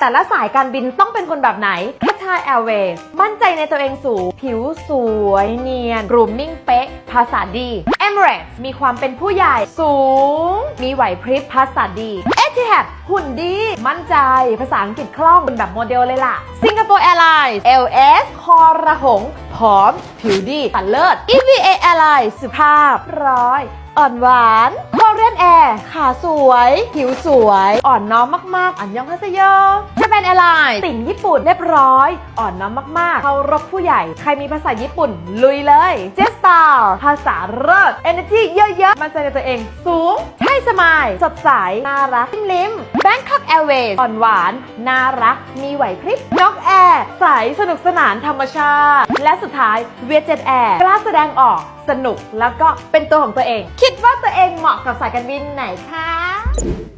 แต่ละสายการบินต้องเป็นคนแบบไหน Qatar Airways มั่นใจในตัวเองสูง ผิวสวยเนียน grooming เป๊ะ ภาษาดี Emirates มีความเป็นผู้ใหญ่สูง มีไหวพริบภาษาดี Etihad หุ่นดี มั่นใจ ภาษาอังกฤษคล่องเป็นแบบโมเดลเลยล่ะ Singapore Airlines LS คอระหงผอม ผิวดีตัดเลิศ EVA Airlines สุภาพร้อย อ่อนหวาน นแอร์ขาสวย ผิวสวย อ่อนน้อมมาก ๆ อันยองฮาเซโย Japan Airlines ติ่งญี่ปุ่นเรียบร้อย อ่อนน้อมมาก ๆ เคารพผู้ใหญ่ ใครมีภาษาญี่ปุ่น ลุยเลย เจสตาร์ภาษาเลิศ Energy เยอะ ๆ มั่นใจในตัวเอง สูง ใช่สมาย สดใส น่ารัก ลิ้มลิ้มแบงค์ อ่อนหวาน น่ารัก มีไหวพริบนกแอร์ใสสนุกสนานธรรมชาติ และสุดท้ายเวียเจ็ตแอร์กล้าแสดงออกสนุกแล้วก็เป็นตัวของตัวเอง คิดว่าตัวเองเหมาะกับสายการบินไหนคะ